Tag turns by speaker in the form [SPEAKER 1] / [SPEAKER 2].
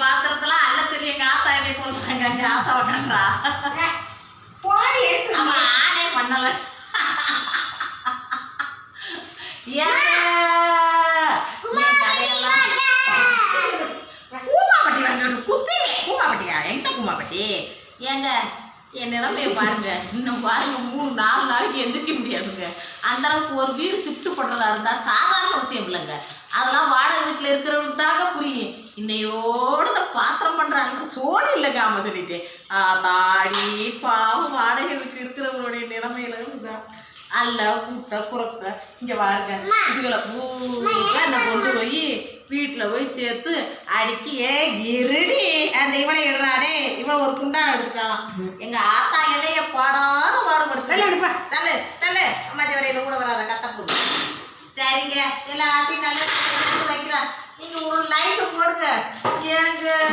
[SPEAKER 1] பாத்திரத்துல அல்ல எங்க ஆத்தா என்ன சொல்றாங்க கன்றா
[SPEAKER 2] போடி எடுத்து
[SPEAKER 1] அவன் ஆனே பண்ணல. கூமாப்பட்டி வாங்கிட்டு குத்துவேன் கூமாப்பட்டியா எங்க கூமாப்பட்டி ஏங்க என் நிலைமையை பாருங்க. இன்னும் பாருங்க மூணு நாலு நாளைக்கு எந்திரிக்க முடியாதுங்க. அந்த அளவுக்கு ஒரு வீடு ஷிஃப்ட் பண்ணுறதா இருந்தால் சாதாரண விஷயம் இல்லைங்க. அதெல்லாம் வாடகை வீட்டில் புரியும் இன்னையோட இந்த பாத்திரம் பண்ணுறாங்க சோனி இல்லைங்க ஆமாம் சொல்லிட்டு. ஆ, தாடி பாவம் வாடகை வீட்டில் இருக்கிறவங்களுடைய நிலைமையில இதுதான் அல்ல கூட்ட குறக்க இங்கே பாருங்க இதுகளை பூரா நான் கொண்டு போய் வீட்டில் போய் சேர்த்து அடிக்கி ஏ இருடி அந்த இவனை இடுறாடே இவன் ஒரு குண்டான எடுத்துக்கலாம். எங்க ஆத்தா என்னைய பாடாத பாடுபடுத்து எல்லாத்தையும் நல்லா வைக்கிறேன் நீங்கள் ஒரு லைட்டு போடுங்க. எங்கள்